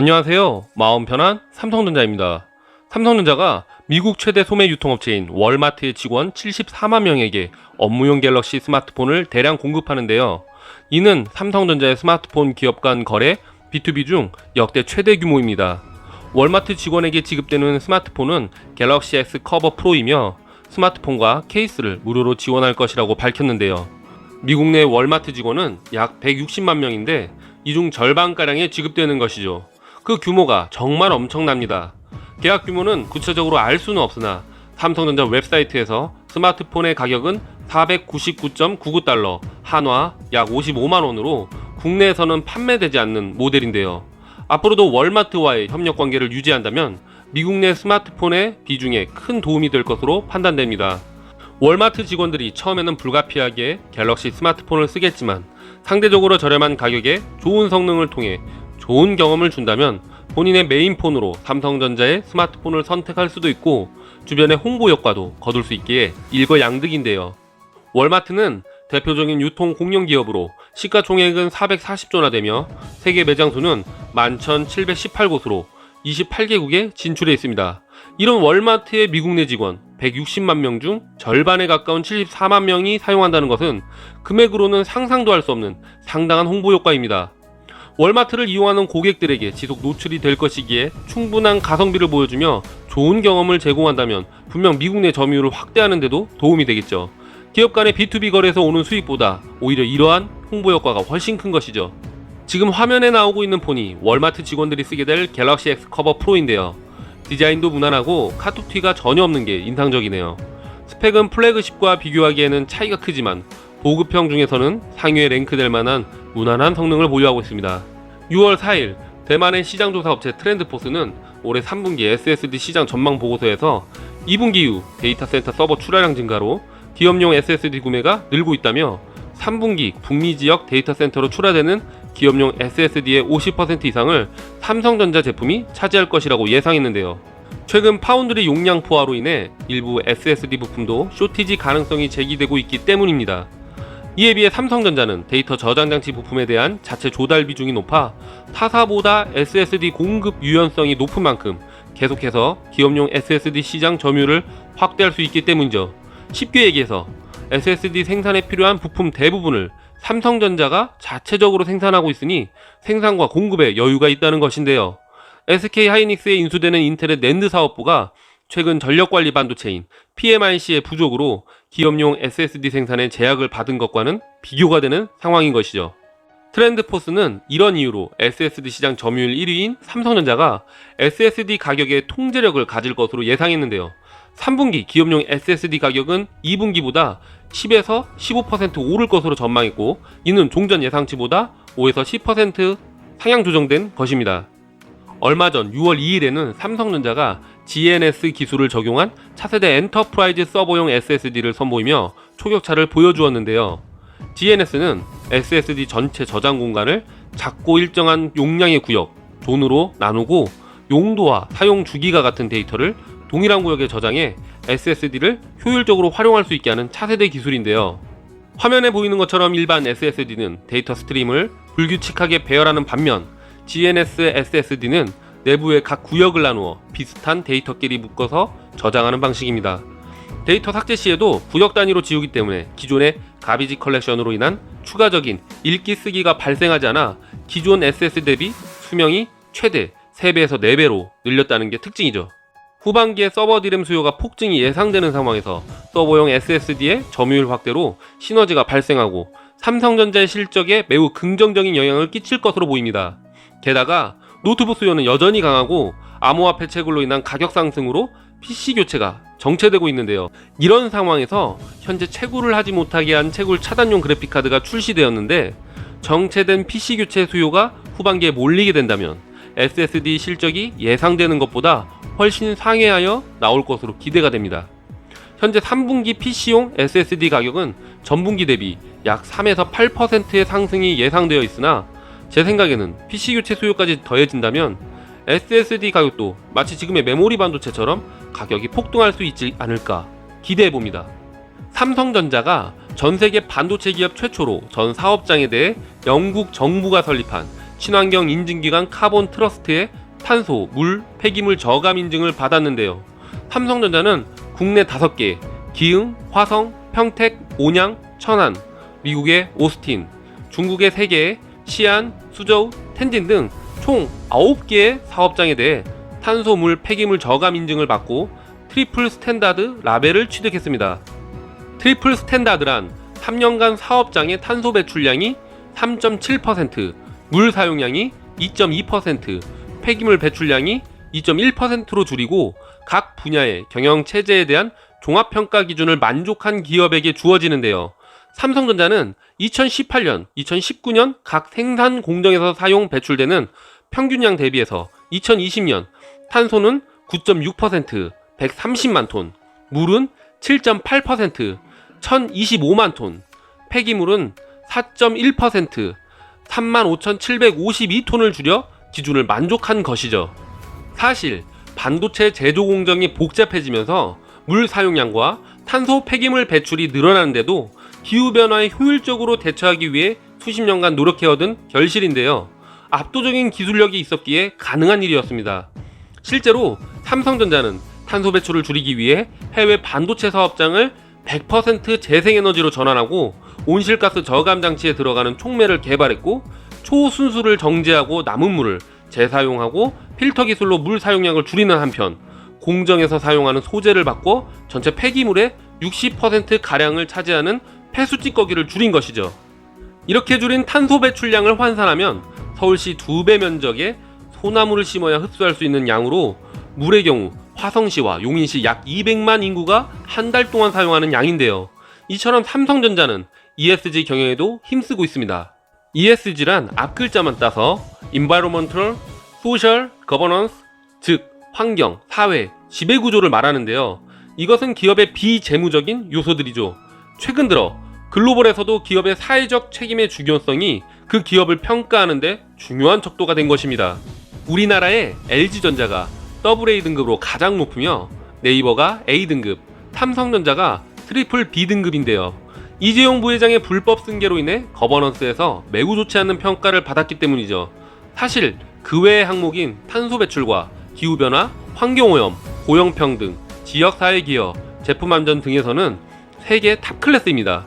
안녕하세요. 마음 편한 삼성전자입니다. 삼성전자가 미국 최대 소매 유통업체인 월마트의 직원 74만 명에게 업무용 갤럭시 스마트폰을 대량 공급하는데요. 이는 삼성전자의 스마트폰 기업 간 거래 B2B 중 역대 최대 규모입니다. 월마트 직원에게 지급되는 스마트폰은 갤럭시 S 커버 프로이며 스마트폰과 케이스를 무료로 지원할 것이라고 밝혔는데요. 미국 내 월마트 직원은 약 160만 명인데 이 중 절반가량에 지급되는 것이죠. 그 규모가 정말 엄청납니다. 계약 규모는 구체적으로 알 수는 없으나 삼성전자 웹사이트에서 스마트폰의 가격은 499.99달러, 한화 약 55만 원으로 국내에서는 판매되지 않는 모델인데요. 앞으로도 월마트와의 협력 관계를 유지한다면 미국 내 스마트폰의 비중에 큰 도움이 될 것으로 판단됩니다. 월마트 직원들이 처음에는 불가피하게 갤럭시 스마트폰을 쓰겠지만 상대적으로 저렴한 가격에 좋은 성능을 통해 좋은 경험을 준다면 본인의 메인폰으로 삼성전자의 스마트폰을 선택할 수도 있고 주변의 홍보 효과도 거둘 수 있기에 일거양득인데요. 월마트는 대표적인 유통 공룡 기업으로 시가총액은 440조나 되며 세계 매장 수는 11,718곳으로 28개국에 진출해 있습니다. 이런 월마트의 미국 내 직원 160만 명 중 절반에 가까운 74만 명이 사용한다는 것은 금액으로는 상상도 할 수 없는 상당한 홍보 효과입니다. 월마트를 이용하는 고객들에게 지속 노출이 될 것이기에 충분한 가성비를 보여주며 좋은 경험을 제공한다면 분명 미국 내 점유율을 확대하는 데도 도움이 되겠죠. 기업 간의 B2B 거래에서 오는 수익보다 오히려 이러한 홍보 효과가 훨씬 큰 것이죠. 지금 화면에 나오고 있는 폰이 월마트 직원들이 쓰게 될 갤럭시 X 커버 프로인데요. 디자인도 무난하고 카툭튀가 전혀 없는 게 인상적이네요. 스펙은 플래그십과 비교하기에는 차이가 크지만 보급형 중에서는 상위에 랭크될 만한 무난한 성능을 보유하고 있습니다. 6월 4일 대만의 시장조사 업체 트렌드포스는 올해 3분기 SSD 시장 전망 보고서에서 2분기 이후 데이터 센터 서버 출하량 증가로 기업용 SSD 구매가 늘고 있다며 3분기 북미 지역 데이터 센터로 출하되는 기업용 SSD의 50% 이상을 삼성전자 제품이 차지할 것이라고 예상했는데요. 최근 파운드리 용량 포화로 인해 일부 SSD 부품도 쇼티지 가능성이 제기되고 있기 때문입니다. 이에 비해 삼성전자는 데이터 저장 장치 부품에 대한 자체 조달 비중이 높아 타사보다 SSD 공급 유연성이 높은 만큼 계속해서 기업용 SSD 시장 점유율을 확대할 수 있기 때문이죠. 쉽게 얘기해서 SSD 생산에 필요한 부품 대부분을 삼성전자가 자체적으로 생산하고 있으니 생산과 공급에 여유가 있다는 것인데요. SK 하이닉스에 인수되는 인텔의 낸드 사업부가 최근 전력관리 반도체인 PMIC의 부족으로 기업용 SSD 생산에 제약을 받은 것과는 비교가 되는 상황인 것이죠. 트렌드포스는 이런 이유로 SSD 시장 점유율 1위인 삼성전자가 SSD 가격의 통제력을 가질 것으로 예상했는데요. 3분기 기업용 SSD 가격은 2분기보다 10에서 15% 오를 것으로 전망했고 이는 종전 예상치보다 5에서 10% 상향 조정된 것입니다. 얼마 전 6월 2일에는 삼성전자가 GNS 기술을 적용한 차세대 엔터프라이즈 서버용 SSD를 선보이며 초격차를 보여주었는데요. GNS는 SSD 전체 저장 공간을 작고 일정한 용량의 구역, 존으로 나누고 용도와 사용 주기가 같은 데이터를 동일한 구역에 저장해 SSD를 효율적으로 활용할 수 있게 하는 차세대 기술인데요. 화면에 보이는 것처럼 일반 SSD는 데이터 스트림을 불규칙하게 배열하는 반면 GNS SSD는 내부의 각 구역을 나누어 비슷한 데이터끼리 묶어서 저장하는 방식입니다. 데이터 삭제 시에도 구역 단위로 지우기 때문에 기존의 가비지 컬렉션으로 인한 추가적인 읽기 쓰기가 발생하지 않아 기존 SSD 대비 수명이 최대 3배에서 4배로 늘렸다는 게 특징이죠. 후반기에 서버 디램 수요가 폭증이 예상되는 상황에서 서버용 SSD의 점유율 확대로 시너지가 발생하고 삼성전자의 실적에 매우 긍정적인 영향을 끼칠 것으로 보입니다. 게다가 노트북 수요는 여전히 강하고 암호화폐 채굴로 인한 가격 상승으로 PC 교체가 정체되고 있는데요. 이런 상황에서 현재 채굴을 하지 못하게 한 채굴 차단용 그래픽카드가 출시되었는데 정체된 PC 교체 수요가 후반기에 몰리게 된다면 SSD 실적이 예상되는 것보다 훨씬 상회하여 나올 것으로 기대가 됩니다. 현재 3분기 PC용 SSD 가격은 전분기 대비 약 3에서 8%의 상승이 예상되어 있으나 제 생각에는 PC 교체 수요까지 더해진다면 SSD 가격도 마치 지금의 메모리 반도체처럼 가격이 폭등할 수 있지 않을까 기대해 봅니다. 삼성전자가 전 세계 반도체 기업 최초로 전 사업장에 대해 영국 정부가 설립한 친환경 인증기관 카본 트러스트의 탄소, 물, 폐기물 저감 인증을 받았는데요. 삼성전자는 국내 5개, 기흥, 화성, 평택, 온양, 천안, 미국의 오스틴, 중국의 3개, 시안, 수저우, 텐진 등 총 9개의 사업장에 대해 탄소, 물, 폐기물 저감 인증을 받고 트리플 스탠다드 라벨을 취득했습니다. 트리플 스탠다드란 3년간 사업장의 탄소 배출량이 3.7%, 물 사용량이 2.2%, 폐기물 배출량이 2.1%로 줄이고 각 분야의 경영 체제에 대한 종합 평가 기준을 만족한 기업에게 주어지는데요. 삼성전자는 2018년, 2019년 각 생산 공정에서 사용 배출되는 평균량 대비해서 2020년 탄소는 9.6%, 130만 톤, 물은 7.8%, 1025만 톤, 폐기물은 4.1%, 35,752톤을 줄여 기준을 만족한 것이죠. 사실 반도체 제조 공정이 복잡해지면서 물 사용량과 탄소 폐기물 배출이 늘어나는데도 기후 변화에 효율적으로 대처하기 위해 수십 년간 노력해 얻은 결실인데요. 압도적인 기술력이 있었기에 가능한 일이었습니다. 실제로 삼성전자는 탄소 배출을 줄이기 위해 해외 반도체 사업장을 100% 재생에너지로 전환하고 온실가스 저감 장치에 들어가는 촉매를 개발했고 초순수를 정제하고 남은 물을 재사용하고 필터 기술로 물 사용량을 줄이는 한편 공정에서 사용하는 소재를 바꿔 전체 폐기물의 60% 가량을 차지하는 폐수 찌꺼기를 줄인 것이죠. 이렇게 줄인 탄소 배출량을 환산하면 서울시 두 배 면적에 소나무를 심어야 흡수할 수 있는 양으로 물의 경우 화성시와 용인시 약 200만 인구가 한 달 동안 사용하는 양인데요. 이처럼 삼성전자는 ESG 경영에도 힘쓰고 있습니다. ESG란 앞글자만 따서 Environmental, Social, Governance, 즉 환경, 사회, 지배 구조를 말하는데요. 이것은 기업의 비재무적인 요소들이죠. 최근 들어 글로벌에서도 기업의 사회적 책임의 중요성이 그 기업을 평가하는데 중요한 척도가 된 것입니다. 우리나라의 LG전자가 AA 등급으로 가장 높으며 네이버가 A등급, 삼성전자가 트리플 B등급인데요. 이재용 부회장의 불법 승계로 인해 거버넌스에서 매우 좋지 않는 평가를 받았기 때문이죠. 사실 그 외의 항목인 탄소 배출과 기후변화, 환경오염, 고용평등, 지역사회 기여, 제품 안전 등에서는 세계 탑 클래스입니다.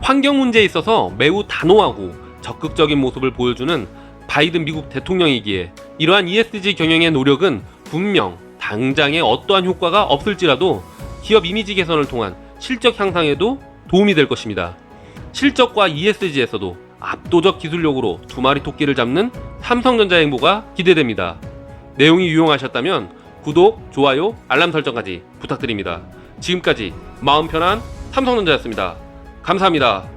환경 문제에 있어서 매우 단호하고 적극적인 모습을 보여주는 바이든 미국 대통령이기에 이러한 ESG 경영의 노력은 분명 당장에 어떠한 효과가 없을지라도 기업 이미지 개선을 통한 실적 향상에도 도움이 될 것입니다. 실적과 ESG에서도 압도적 기술력으로 두 마리 토끼를 잡는 삼성전자의 행보가 기대됩니다. 내용이 유용하셨다면 구독, 좋아요, 알람 설정까지 부탁드립니다. 지금까지 마음 편한 삼성전자였습니다. 감사합니다.